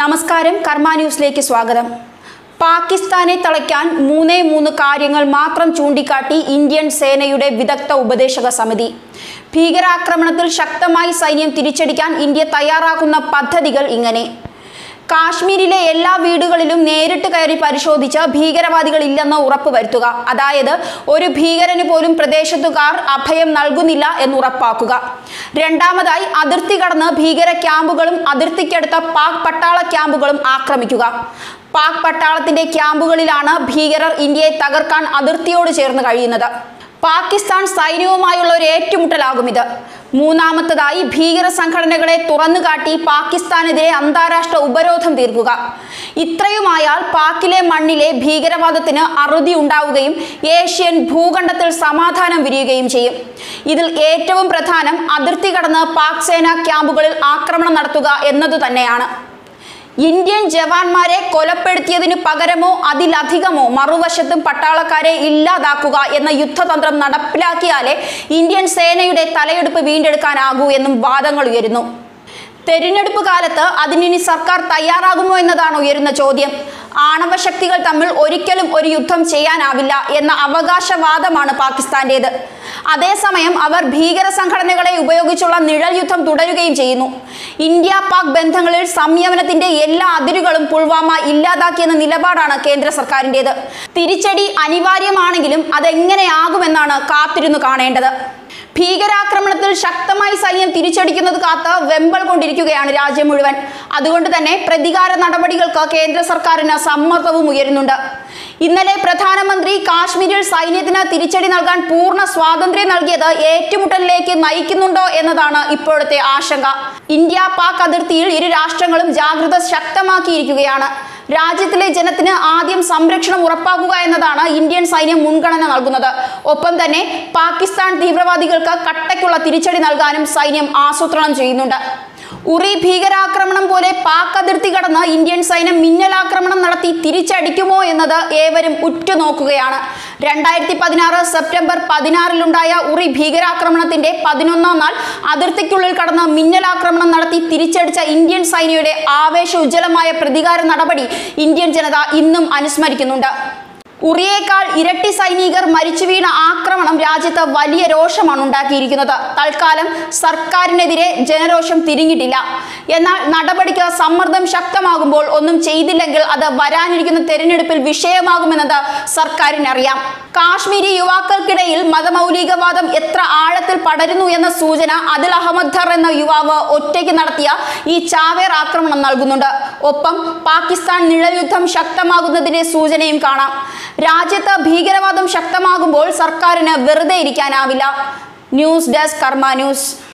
നമസ്കാരം കർമ്മ ന്യൂസിലേക്ക് സ്വാഗതം. പാകിസ്ഥാനെ തളയ്ക്കാൻ മൂന്നേ മൂന്ന് കാര്യങ്ങൾ മാത്രം ചൂണ്ടിക്കാട്ടി ഇന്ത്യൻ സേനയുടെ വിദഗ്ധ ഉപദേശക സമിതി. ഭീകരാക്രമണത്തിൽ ശക്തമായി സൈന്യം തിരിച്ചടിക്കാൻ ഇന്ത്യ തയ്യാറാക്കുന്ന പദ്ധതികൾ ഇങ്ങനെ. കാശ്മീരിലെ എല്ലാ വീടുകളിലും നേരിട്ട് കയറി പരിശോധിച്ച് ഭീകരവാദികൾ ഇല്ലെന്ന് ഉറപ്പുവരുത്തുക അതായത് ഒരു ഭീകരന് പോലും പ്രദേശത്തുകാർ അഭയം നൽകുന്നില്ല എന്ന് ഉറപ്പാക്കുക. രണ്ടാമതായി അതിർത്തി കടന്ന് ഭീകര ക്യാമ്പുകളും അതിർത്തിക്കടുത്ത പാക് പട്ടാള ക്യാമ്പുകളും ആക്രമിക്കുക. പാക് പട്ടാളത്തിന്റെ ക്യാമ്പുകളിലാണ് ഭീകരർ ഇന്ത്യയെ തകർക്കാൻ അതിർത്തിയോട് ചേർന്ന് കഴിയുന്നത്. പാകിസ്ഥാൻ സൈന്യവുമായുള്ള ഒരു ഏറ്റുമുട്ടലാകും ഇത്. മൂന്നാമത്തതായി ഭീകര സംഘടനകളെ തുറന്നുകാട്ടി പാകിസ്ഥാനെതിരെ അന്താരാഷ്ട്ര ഉപരോധം തീർക്കുക ഇത്രയുമായാൽ പാക്കിലെ മണ്ണിലെ ഭീകരവാദത്തിന് അറുതി ഉണ്ടാവുകയും ഏഷ്യൻ ഭൂഖണ്ഡത്തിൽ സമാധാനം വിരിയുകയും ചെയ്യും. ഇതിൽ ഏറ്റവും പ്രധാനം അതിർത്തി കടന്ന് പാക് സേനാ ക്യാമ്പുകളിൽ ആക്രമണം നടത്തുക എന്നതു തന്നെയാണ് ഇന്ത്യൻ ജവാന്മാരെ കൊലപ്പെടുത്തിയതിനു പകരമോ അതിലധികമോ മറുവശത്തും പട്ടാളക്കാരെ ഇല്ലാതാക്കുക എന്ന യുദ്ധതന്ത്രം നടപ്പിലാക്കിയാലേ ഇന്ത്യൻ സേനയുടെ തലയെടുപ്പ് വീണ്ടെടുക്കാനാകൂ എന്നും വാദങ്ങൾ ഉയരുന്നു. തെരഞ്ഞെടുപ്പ് കാലത്ത് അതിനിനി സർക്കാർ തയ്യാറാകുമോ എന്നതാണ് ഉയരുന്ന ചോദ്യം. ആണവ ശക്തികൾ തമ്മിൽ ഒരിക്കലും ഒരു യുദ്ധം ചെയ്യാനാവില്ല എന്ന അവകാശവാദമാണ് പാകിസ്ഥാന്റേത്. അതേസമയം അവർ ഭീകര സംഘടനകളെ ഉപയോഗിച്ചുള്ള നിഴൽ യുദ്ധം തുടരുകയും ചെയ്യുന്നു. ഇന്ത്യ പാക് ബന്ധങ്ങളിൽ സംയമനത്തിന്റെ എല്ലാ അതിരുകളും പുൽവാമ ഇല്ലാതാക്കിയെന്ന നിലപാടാണ് കേന്ദ്ര സർക്കാരിന്റെത് തിരിച്ചടി അനിവാര്യമാണെങ്കിലും അതെങ്ങനെയാകുമെന്നാണ് കാത്തിരുന്നു കാണേണ്ടത്. ഭീകരാക്രമണത്തിൽ ശക്തമായി സൈന്യം തിരിച്ചടിക്കുന്നത് കാത്ത് വെമ്പൽ കൊണ്ടിരിക്കുകയാണ് രാജ്യം മുഴുവൻ. അതുകൊണ്ട് തന്നെ പ്രതികാര നടപടികൾക്ക് കേന്ദ്ര സർക്കാരിന് സമ്മർദ്ദവും ഉയരുന്നുണ്ട്. ഇന്നലെ പ്രധാനമന്ത്രി കാശ്മീരിൽ സൈന്യത്തിന് തിരിച്ചടി നൽകാൻ പൂർണ സ്വാതന്ത്ര്യം നൽകിയത് ഏറ്റുമുട്ടലിലേക്ക് നയിക്കുന്നുണ്ടോ എന്നതാണ് ഇപ്പോഴത്തെ ആശങ്ക. ഇന്ത്യ പാക് അതിർത്തിയിൽ ഇരു രാഷ്ട്രങ്ങളും ജാഗ്രത ശക്തമാക്കിയിരിക്കുകയാണ്. രാജ്യത്തിലെ ജനത്തിന് ആദ്യം സംരക്ഷണം ഉറപ്പാക്കുക എന്നതാണ് ഇന്ത്യൻ സൈന്യം മുൻഗണന നൽകുന്നത്. ഒപ്പം തന്നെ പാകിസ്ഥാൻ തീവ്രവാദികൾക്ക് കട്ടയ്ക്കുള്ള തിരിച്ചടി നൽകാനും സൈന്യം ആസൂത്രണം ചെയ്യുന്നുണ്ട്. ഉറി ഭീകരാക്രമണം പോലെ പാക് അതിർത്തി കടന്ന് ഇന്ത്യൻ സൈന്യം മിന്നലാക്രമണം നടത്തി തിരിച്ചടിക്കുമോ എന്നത് ഏവരും ഉറ്റുനോക്കുകയാണ്. രണ്ടായിരത്തി പതിനാറ് സെപ്റ്റംബർ പതിനാറിലുണ്ടായ ഉറി ഭീകരാക്രമണത്തിന്റെ പതിനൊന്നാം നാൾ അതിർത്തിക്കുള്ളിൽ കടന്ന് മിന്നലാക്രമണം നടത്തി തിരിച്ചടിച്ച ഇന്ത്യൻ സൈന്യയുടെ ആവേശ ഉജ്ജ്വലമായ പ്രതികാര നടപടി ഇന്ത്യൻ ജനത ഇന്നും അനുസ്മരിക്കുന്നുണ്ട്. ഉറിയേക്കാൾ ഇരട്ടി സൈനികർ മരിച്ചു വീണ ആക്രമണം രാജ്യത്ത് വലിയ രോഷമാണ് ഉണ്ടാക്കിയിരിക്കുന്നത്. തൽക്കാലം സർക്കാരിനെതിരെ ജനരോഷം തിരിഞ്ഞിട്ടില്ല. എന്നാൽ നടപടിക്ക് സമ്മർദ്ദം ശക്തമാകുമ്പോൾ ഒന്നും ചെയ്തില്ലെങ്കിൽ അത് വരാനിരിക്കുന്ന തെരഞ്ഞെടുപ്പിൽ വിഷയമാകുമെന്നത് സർക്കാരിനറിയാം. കാശ്മീരി യുവാക്കൾക്കിടയിൽ മതമൗലികവാദം എത്ര ആഴത്തിൽ പടരുന്നു എന്ന സൂചന അതിൽ അഹമ്മദ് ധർ എന്ന യുവാവ് ഒറ്റയ്ക്ക് നടത്തിയ ഈ ചാവേർ ആക്രമണം നൽകുന്നുണ്ട്. ഒപ്പം പാകിസ്ഥാൻ നിഴൽയുദ്ധം ശക്തമാകുന്നതിന്റെ സൂചനയും കാണാം. രാജ്യത്ത് ഭീകരവാദം ശക്തമാകുമ്പോൾ സർക്കാരിന് വെറുതെ ഇരിക്കാനാവില്ല. News desk Karma news.